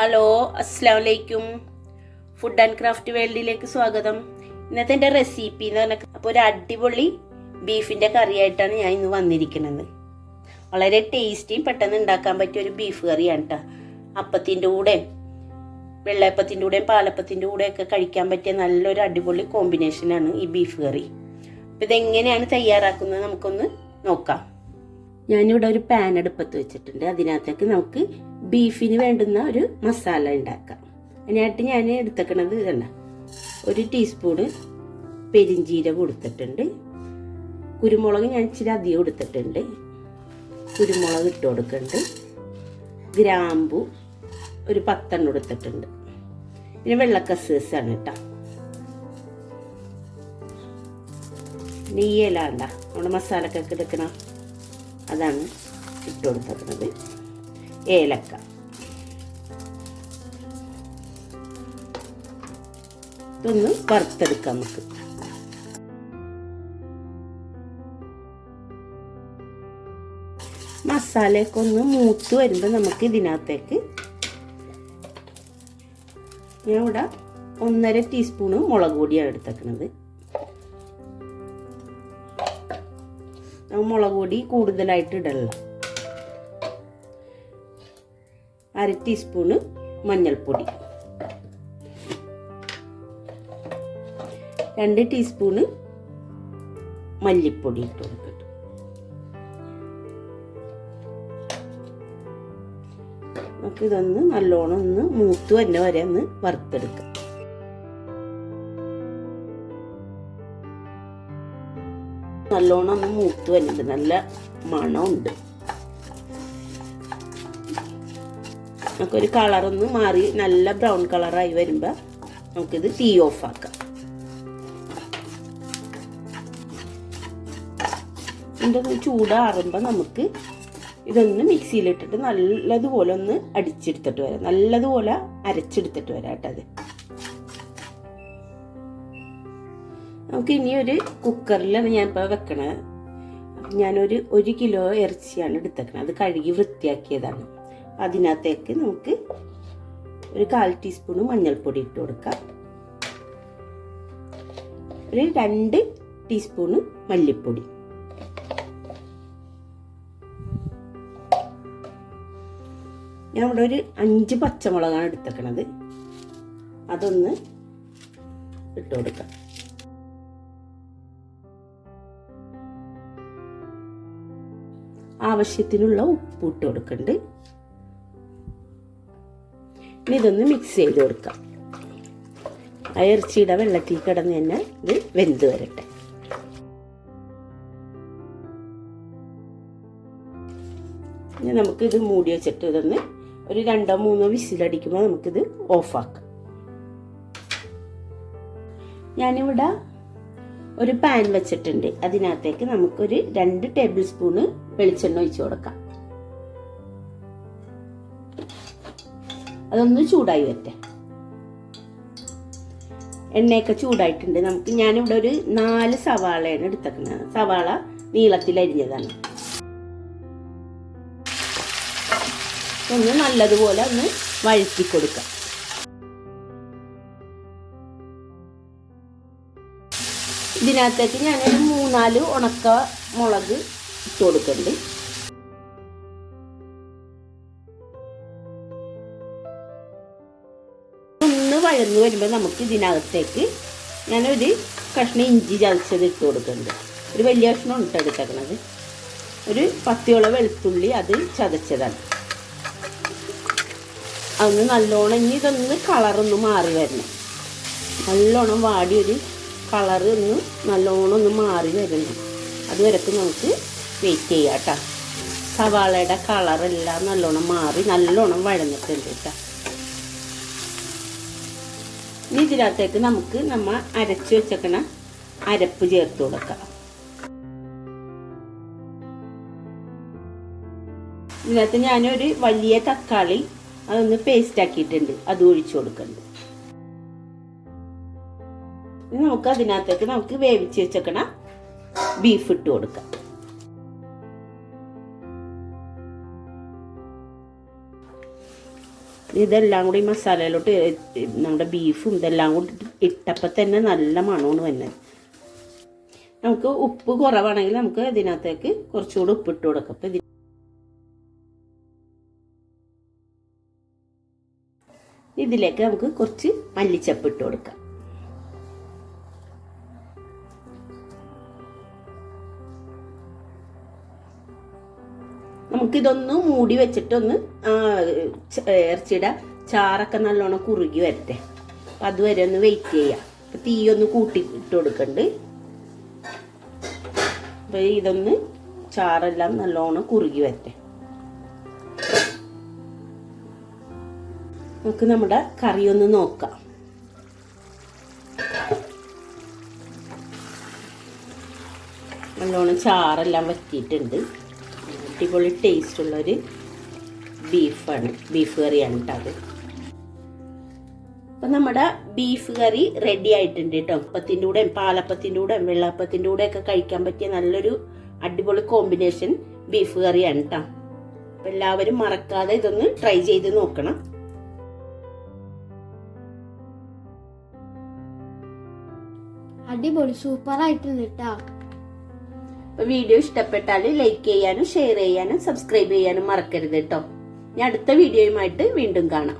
Hello അസ്സാം വലൈക്കും food and craft വേൾഡിലേക്ക് സ്വാഗതം. ഇന്നത്തെ എന്റെ റെസിപ്പി എന്ന് പറഞ്ഞാൽ അപ്പോൾ ഒരു അടിപൊളി ബീഫിന്റെ കറിയായിട്ടാണ് ഞാൻ ഇന്ന് വന്നിരിക്കുന്നത്. വളരെ ടേസ്റ്റിയും പെട്ടെന്ന് ഉണ്ടാക്കാൻ പറ്റിയ ഒരു ബീഫ് കറിയാണ് കേട്ടോ അപ്പത്തിന്റെ കൂടെയും വെള്ളയപ്പത്തിന്റെ കൂടെയും പാലപ്പത്തിന്റെ കൂടെയൊക്കെ കഴിക്കാൻ പറ്റിയ നല്ലൊരു അടിപൊളി കോമ്പിനേഷനാണ് ഈ ബീഫ് കറി. അപ്പോൾ ഇതെങ്ങനെയാണ് തയ്യാറാക്കുന്നത് നമുക്കൊന്ന് നോക്കാം. ഞാനിവിടെ ഒരു പാൻ അടുപ്പത്ത് വെച്ചിട്ടുണ്ട്. അതിനകത്തേക്ക് നമുക്ക് ബീഫിന് വേണ്ടുന്ന ഒരു മസാല ഉണ്ടാക്കാം. അതിനായിട്ട് ഞാൻ എടുത്തേക്കണത് ഇതല്ല. ഒരു ടീസ്പൂണ് പെരിഞ്ചീരകം കൊടുത്തിട്ടുണ്ട്. കുരുമുളക് ഞാൻ ഇച്ചിരി അധികം കൊടുത്തിട്ടുണ്ട്. കുരുമുളക് ഇട്ട് കൊടുക്കുന്നുണ്ട് ഗ്രാമ്പു ഒരു പത്തെണ്ണം എടുത്തിട്ടുണ്ട് പിന്നെ വെള്ളക്കസേസാണ് കേട്ടോ നെയ്യലാണ്ട നമ്മുടെ മസാലക്കൊക്കെ എടുക്കണം അതാണ് ഇട്ട് കൊടുത്തിരുന്നത് ഏലക്ക. ഇതൊന്ന് വറുത്തെടുക്കാം നമുക്ക്. മസാലയൊക്കെ ഒന്ന് മൂത്ത് വരുമ്പോൾ നമുക്ക് ഇതിനകത്തേക്ക് ഞാൻ ഇവിടെ ഒന്നര ടീസ്പൂണ് മുളക് പൊടിയാണ് എടുത്തേക്കുന്നത് മുളക് പൊടി കൂടുതലായിട്ട് ഇടല്ല. അര ടീസ്പൂണ് മഞ്ഞൾപ്പൊടി. രണ്ട് ടീസ്പൂണ് മല്ലിപ്പൊടി ഇട്ട് കൊടുക്കട്ടെ നമുക്ക് ഇതൊന്ന് നല്ലോണം ഒന്ന് മൂത്ത് തന്നെ വരെ ഒന്ന് വറുത്തെടുക്കാം. നല്ലോണം ഒന്ന് മൂത്ത് വരുന്നുണ്ട്. നല്ല മണമുണ്ട്. നമുക്കൊരു കളറൊന്ന് മാറി നല്ല ബ്രൗൺ കളറായി വരുമ്പോൾ നമുക്കിത് തീ ഓഫ് ആക്കാം. ഇതിന്റെ ഒന്ന് ചൂടാറുമ്പോൾ നമുക്ക് ഇതൊന്ന് മിക്സിയിലിട്ടിട്ട് നല്ലതുപോലെ ഒന്ന് അടിച്ചെടുത്തിട്ട് വരാം. നല്ലതുപോലെ അരച്ചെടുത്തിട്ട് വരാം കേട്ടോ അത് നമുക്ക് ഇനി ഒരു കുക്കറിലാണ് ഞാൻ ഇപ്പോൾ വെക്കണത്. ഞാനൊരു ഒരു കിലോ ഇറച്ചിയാണ് എടുത്തേക്കണത്. അത് കഴുകി വൃത്തിയാക്കിയതാണ്. അതിനകത്തേക്ക് നമുക്ക് ഒരു കാൽ ടീസ്പൂണ് മഞ്ഞൾപ്പൊടി ഇട്ട് കൊടുക്കാം. ഒരു രണ്ട് ടീസ്പൂണ് മല്ലിപ്പൊടി. ഇവിടെ ഒരു അഞ്ച് പച്ചമുളകാണ് എടുത്തേക്കണത് അതൊന്ന് ഇട്ട് കൊടുക്കാം. ആവശ്യത്തിനുള്ള ഉപ്പ് ഇട്ട് കൊടുക്കുന്നുണ്ട് ഇനി ഇതൊന്ന് മിക്സ് ചെയ്ത് കൊടുക്കാം. ആ ഇറച്ചിയുടെ വെള്ളത്തിൽ കിടന്ന് തന്നെ ഇത് വെന്ത് വരട്ടെ. ഇനി നമുക്കിത് മൂടി വെച്ചിട്ട് ഇതൊന്ന് ഒരു രണ്ടോ മൂന്നോ വിസിലടിക്കുമ്പോൾ നമുക്കിത് ഓഫാക്കാം. ഞാനിവിടെ ഒരു പാൻ വെച്ചിട്ടുണ്ട്. അതിനകത്തേക്ക് നമുക്കൊരു രണ്ട് ടേബിൾ സ്പൂണ് വെളിച്ചെണ്ണ ഒഴിച്ചു കൊടുക്കാം. അതൊന്ന് ചൂടായി വരട്ടെ എണ്ണയൊക്കെ ചൂടായിട്ടുണ്ട്. നമുക്ക് ഞാനിവിടെ ഒരു നാല് സവാളയാണ് എടുത്തേക്കുന്നത് സവാള നീളത്തിൽ അരിഞ്ഞതാണ്. ഒന്ന് നല്ലതുപോലെ ഒന്ന് വഴറ്റി കൊടുക്കാം. ഇതിനകത്തേക്ക് ഞാനൊരു മൂന്നാൽ ഉണക്ക മുളക് ഇട്ട് കൊടുക്കുന്നുണ്ട്. വഴന്നു വരുമ്പോൾ നമുക്ക് ഇതിനകത്തേക്ക് ഞാനൊരു കഷ്ണം ഇഞ്ചി ചതച്ചത് ഇട്ട് കൊടുക്കുന്നുണ്ട്. ഒരു വലിയ കഷ്ണം ഇട്ട് എടുത്തേക്കണത്. ഒരു പത്തിയോളം വെളുത്തുള്ളി അത് ചതച്ചതാണ്. അതൊന്ന് നല്ലോണം ഇനി ഇതൊന്ന് കളറൊന്ന് മാറി വരണം. നല്ലോണം വാടി ഒരു കളറ് ഒന്ന് നല്ലോണം ഒന്ന് മാറി വരണം. അതുവരെക്ക് നമുക്ക് വെയിറ്റ് ചെയ്യാം കേട്ടോ സവാളയുടെ കളറെല്ലാം നല്ലോണം മാറി നല്ലോണം വഴന്നിട്ടുണ്ട് കേട്ടോ ഇനി ഇതിനകത്തേക്ക് നമുക്ക് നമ്മൾ അരച്ചു വെച്ചേക്കണ അരപ്പ് ചേർത്ത് കൊടുക്കാം. ഇതിനകത്ത് ഞാനൊരു വലിയ തക്കാളി അതൊന്ന് പേസ്റ്റ് ആക്കിയിട്ടുണ്ട്. അത് ഒഴിച്ചു കൊടുക്കുന്നുണ്ട് നമുക്ക് അതിനകത്തേക്ക് നമുക്ക് വേവിച്ച് വെച്ചേക്കണ ബീഫ് ഇട്ട് കൊടുക്കാം. ഇതെല്ലാം കൂടി ഈ മസാലയിലോട്ട് നമ്മുടെ ബീഫും ഇതെല്ലാം കൂടി ഇട്ടപ്പോൾ തന്നെ നല്ല മണമാണ് വന്നത് നമുക്ക് ഉപ്പ് കുറവാണെങ്കിൽ നമുക്ക് ഇതിനകത്തേക്ക് കുറച്ചുകൂടി ഉപ്പിട്ട് കൊടുക്കാം. അപ്പം ഇതിന് ഇതിലേക്ക് നമുക്ക് കുറച്ച് മല്ലിച്ചപ്പ് ഇട്ട് കൊടുക്കാം. നമുക്കിതൊന്ന് മൂടി വെച്ചിട്ടൊന്ന് ഇറച്ചിയുടെ ചാറൊക്കെ നല്ലോണം കുറുകി വരട്ടെ. അപ്പം അതുവരെ ഒന്ന് വെയിറ്റ് ചെയ്യാം. അപ്പം തീ ഒന്ന് കൂട്ടി ഇട്ട് കൊടുക്കണ്ട്. അപ്പം ഇതൊന്ന് ചാറെല്ലാം നല്ലോണം കുറുകി വരട്ടെ. നമുക്ക് നമ്മുടെ കറി ഒന്ന് നോക്കാം. നല്ലോണം ചാറെല്ലാം വറ്റിയിട്ടുണ്ട്. അടിപൊളി ടേസ്റ്റ് ഉള്ളൊരു ബീഫാണ് ബീഫ് കറിയാണ് കേട്ടോ അത്. അപ്പം നമ്മുടെ ബീഫ് കറി റെഡി ആയിട്ടുണ്ട് കേട്ടോ അപ്പത്തിന്റെ കൂടെയും പാലപ്പത്തിന്റെ കൂടെയും വെള്ളപ്പത്തിന്റെ കൂടെ ഒക്കെ കഴിക്കാൻ പറ്റിയ നല്ലൊരു അടിപൊളി കോമ്പിനേഷൻ ബീഫ് കറിയാണ് കേട്ടോ അപ്പം എല്ലാവരും മറക്കാതെ ഇതൊന്ന് ട്രൈ ചെയ്ത് നോക്കണം. അടിപൊളി സൂപ്പർ ആയിട്ടുണ്ട് കേട്ടാ വീഡിയോ ഇഷ്ടപ്പെട്ടാൽ ലൈക്ക് ചെയ്യാനും ഷെയർ ചെയ്യാനും സബ്സ്ക്രൈബ് ചെയ്യാനും മറക്കരുത് കേട്ടോ ഞാൻ അടുത്ത വീഡിയോയുമായിട്ട് വീണ്ടും കാണാം.